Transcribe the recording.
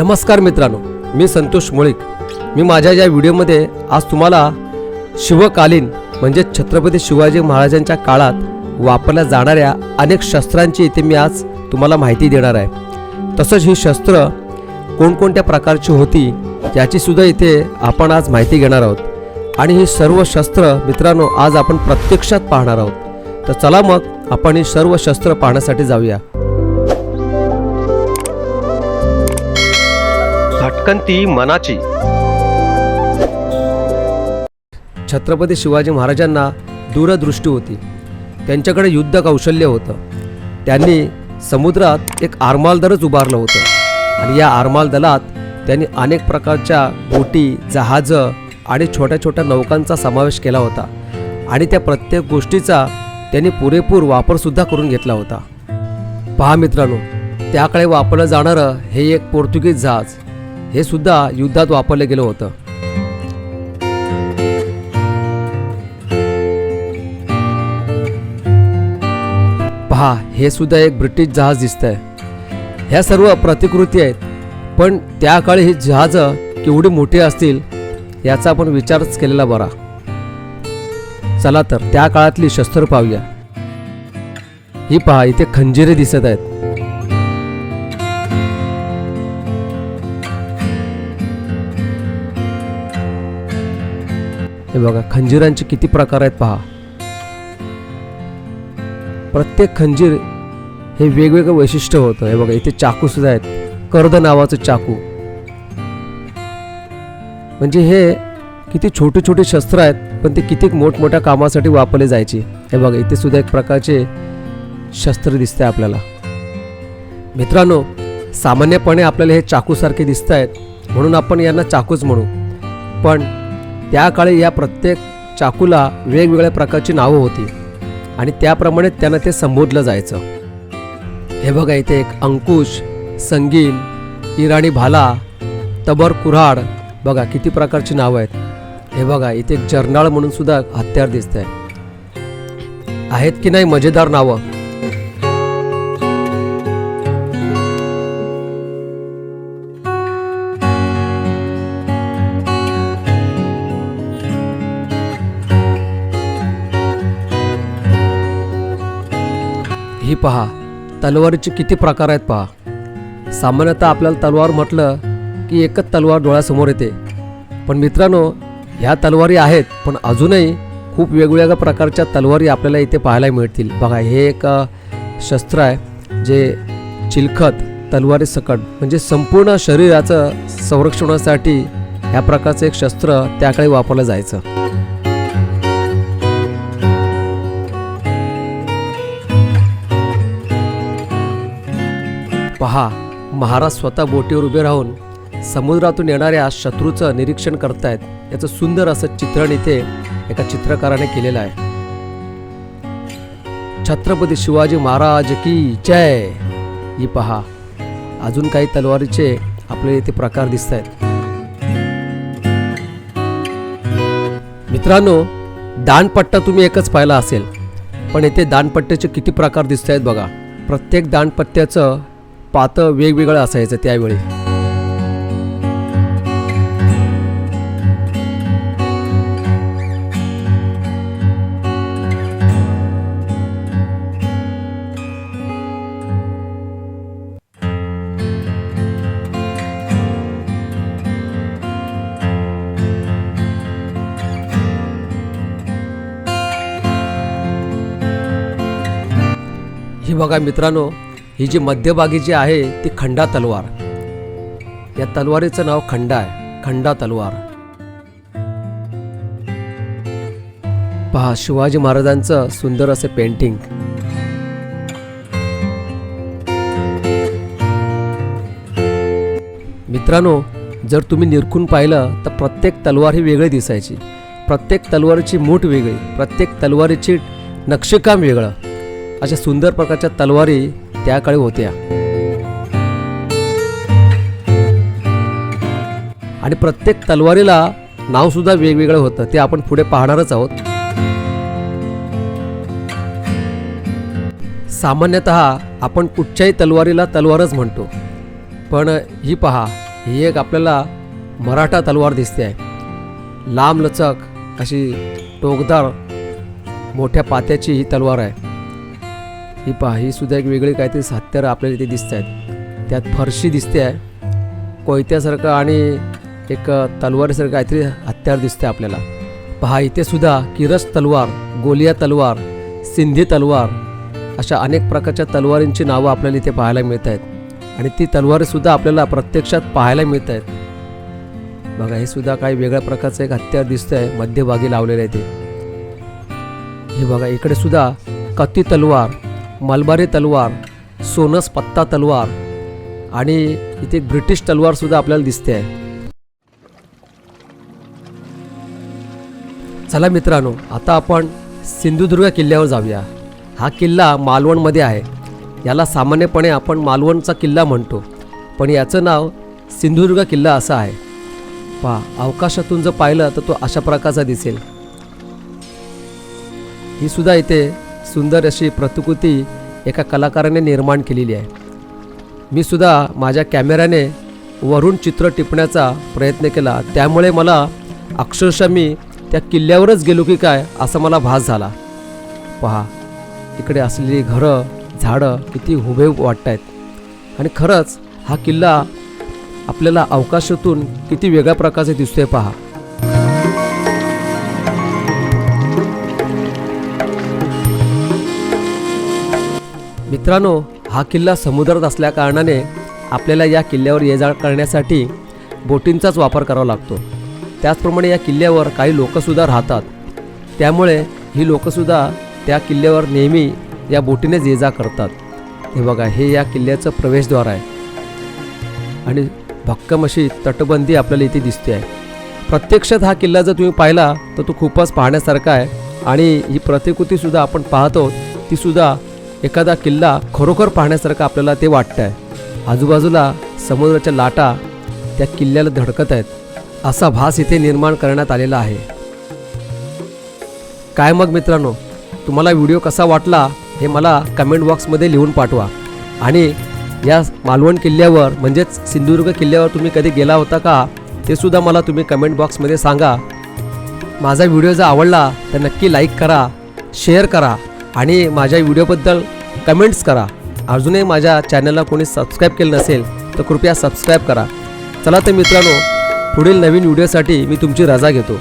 नमस्कार मित्रांनो मी संतोष मुळीक. मी माझ्या या व्हिडिओमध्ये आज तुम्हाला शिवकालीन म्हणजे छत्रपती शिवाजी महाराजांच्या काळात वापरल्या जाणाऱ्या अनेक शस्त्रांची इथे मी आज तुम्हाला माहिती देणार आहे. तसंच ही शस्त्र कोणकोणत्या प्रकारची होती याचीसुद्धा इथे आपण आज माहिती घेणार आहोत. आणि ही सर्व शस्त्र मित्रांनो आज आपण प्रत्यक्षात पाहणार आहोत. तर चला मग आपण ही सर्व शस्त्र पाहण्यासाठी जाऊया. भटकंती मनाची. छत्रपती शिवाजी महाराजांना दूरदृष्टी होती. त्यांच्याकडे युद्ध कौशल्य होतं. त्यांनी समुद्रात एक आरमाल दलच उभारलं होतं. आणि या आरमाल दलात त्यांनी अनेक प्रकारच्या बोटी जहाजं आणि छोट्या छोट्या नौकांचा समावेश केला होता. आणि त्या प्रत्येक गोष्टीचा त्यांनी पुरेपूर वापरसुद्धा करून घेतला होता. पहा मित्रांनो त्याकडे वापरलं जाणारं हे एक पोर्तुगीज जहाज. हे सुद्धा युद्धात वापरलं गेलं होतं. पहा हे सुद्धा एक ब्रिटिश जहाज दिसत आहे ह्या सर्व प्रतिकृती आहेत पण त्या काळी ही जहाज केवढी मोठी असतील याचा आपण विचारच केलेला बरा. चला तर त्या काळातली शस्त्र पाहूया. ही पहा इथे खंजिरे दिसत आहेत. हे बघा खंजिरांचे किती प्रकार आहेत पहा. प्रत्येक खंजीर हे वेगवेगळं वैशिष्ट्य होतं. हे बघा इथे चाकू सुद्धा आहेत. कर्द नावाचं चाकू. म्हणजे हे किती छोटे छोटे शस्त्र आहेत पण ते किती मोठमोठ्या कामासाठी वापरले जायचे. हे बघा इथे सुद्धा एक प्रकारचे शस्त्र दिसते आपल्याला. मित्रांनो सामान्यपणे आपल्याला हे चाकूसारखे दिसत आहेत म्हणून आपण यांना चाकूच म्हणू. पण त्या काळी या प्रत्येक चाकूला वेगवेगळ्या प्रकारची नावं होती. आणि त्याप्रमाणे त्यांना ते संबोधलं जायचं. हे बघा इथे एक अंकुश संगीन इराणी भाला तबर कुऱ्हाड बघा किती प्रकारची नावं आहेत. हे बघा इथे एक जर्नाळ म्हणून सुद्धा हत्यार दिसत आहे आहेत की नाही मजेदार नावं? ही पहा तलवारीचे किती प्रकार आहेत पहा. सामान्यतः आपल्याला तलवार म्हटलं की एकच तलवार डोळ्यासमोर येते. पण मित्रांनो ह्या तलवारी आहेत पण अजूनही खूप वेगवेगळ्या प्रकारच्या तलवारी आपल्याला इथे पाहायला मिळतील. बघा हे एक शस्त्र आहे जे चिलखत तलवारी सकट म्हणजे संपूर्ण शरीराचं संरक्षणासाठी ह्या प्रकारचं एक शस्त्र त्याकडे वापरलं जायचं. पहा महाराज स्वतः बोटीवर उभे राहून समुद्रातून येणाऱ्या शत्रूचं निरीक्षण करतायत. याचं सुंदर असं चित्रण इथे एका चित्रकाराने केलेलं आहे. छत्रपती शिवाजी महाराज की जय! ही पहा अजून काही तलवारीचे आपल्याला इथे प्रकार दिसत आहेत मित्रांनो दानपट्टा तुम्ही एकच पाहिला असेल पण इथे दानपट्ट्याचे किती प्रकार दिसत आहेत बघा. प्रत्येक दानपट्ट्याचं पातं वेगवेगळं असायचं त्यावेळी. ही बघा मित्रांनो ही जी मध्यभागी जी आहे ती खंडा तलवार. या तलवारीचं नाव खंडा आहे खंडा तलवार. पहा शिवाजी महाराजांचं सुंदर असे पेंटिंग मित्रांनो जर तुम्ही निरखून पाहिलं तर प्रत्येक तलवार ही वेगळी दिसायची. प्रत्येक तलवारीची मूठ वेगळी प्रत्येक तलवारीची नक्षीकाम वेगळं. अशा सुंदर प्रकारच्या तलवारी त्या काळी होत्या. आणि प्रत्येक तलवारीला नाव सुद्धा वेगवेगळं होतं. ते आपण पुढे पाहणारच आहोत. सामान्यतः आपण कुठच्याही तलवारीला तलवारच म्हणतो. पण ही पहा ही एक आपल्याला मराठा तलवार दिसते आहे. लांब लचक अशी टोकदार मोठ्या पात्याची ही तलवार आहे. ही पहा ही सुद्धा एक वेगळी काहीतरी हत्यारं आपल्याला इथे दिसत आहेत त्यात फरशी दिसते आहे. कोयत्यासारखं आणि एक तलवारीसारखं काहीतरी हत्यार दिसते आपल्याला. पहा इथे सुद्धा किरस तलवार गोलिया तलवार सिंधी तलवार अशा अनेक प्रकारच्या तलवारींची नावं आपल्याला इथे पाहायला मिळत आहेत आणि ती तलवारीसुद्धा आपल्याला प्रत्यक्षात पाहायला मिळत आहेत बघा हे सुद्धा काही वेगळ्या प्रकारचं एक हत्यार दिसतं आहे मध्यभागी लावलेलं आहे ते. हे बघा इकडे सुद्धा कत्ती तलवार मलबारी तलवार सोनस पत्ता तलवार आणि इथे ब्रिटिश तलवारसुद्धा आपल्याला दिसते आहे. चला मित्रांनो आता आपण सिंधुदुर्ग किल्ल्यावर जाऊया. हा किल्ला मालवणमध्ये आहे. याला सामान्यपणे आपण मालवणचा किल्ला म्हणतो. पण याचं नाव सिंधुदुर्ग किल्ला असा आहे. पहा अवकाशातून जर पाहिलं तर तो अशा प्रकारचा दिसेल. ही सुद्धा इथे सुंदर अशी प्रतिकृती एका कलाकाराने निर्माण केलेली आहे. मी सुद्धा माझ्या कॅमेऱ्याने वरून चित्र टिपण्याचा प्रयत्न केला. त्यामुळे मला अक्षरशः मी त्या किल्ल्यावरच गेलो की काय असा मला भास झाला. पहा इकडे असलेली घरं झाडं किती हुबेहूब वाटत आहेत आणि खरंच हा किल्ला आपल्याला अवकाशातून किती वेगळ्या प्रकारचे दिसतोय पहा. मित्रांनो हा किल्ला समुद्रात असल्याकारणाने आपल्याला या किल्ल्यावर ये जा करण्यासाठी बोटींचाच वापर करावा लागतो. त्याचप्रमाणे या किल्ल्यावर काही लोकंसुद्धा राहतात. त्यामुळे ही लोकंसुद्धा त्या किल्ल्यावर नेहमी या बोटीनेच ये जा करतात. हे बघा हे या किल्ल्याचं प्रवेशद्वार आहे. आणि भक्कम अशी तटबंदी आपल्याला इथे दिसते आहे. प्रत्यक्षात हा किल्ला जर तुम्ही पाहिला तर तो खूपच पाहण्यासारखा आहे. आणि ही प्रतिकृतीसुद्धा आपण पाहतो तीसुद्धा एखादा किल्ला खरोखर पाहण्यासारखं आपल्याला ते वाटतं आहे आजूबाजूला समुद्राच्या लाटा त्या किल्ल्याला धडकत आहेत असा भास इथे निर्माण करण्यात आलेला आहे. काय मग मित्रांनो तुम्हाला व्हिडिओ कसा वाटला हे मला कमेंट बॉक्समध्ये लिहून पाठवा. आणि या मालवण किल्ल्यावर म्हणजेच सिंधुदुर्ग किल्ल्यावर तुम्ही कधी गेला होता का ते सुद्धा मला तुम्ही कमेंट बॉक्समध्ये सांगा. माझा व्हिडिओ जर आवडला तर नक्की लाईक करा शेअर करा. आणि माझ्या व्हिडिओबद्दल कमेंट्स करा. अजूनही माझ्या चॅनलला कोणी सबस्क्राईब केलं नसेल तर कृपया सबस्क्राईब करा. चला तर मित्रांनो पुढील नवीन व्हिडिओसाठी मी तुमची रजा घेतो.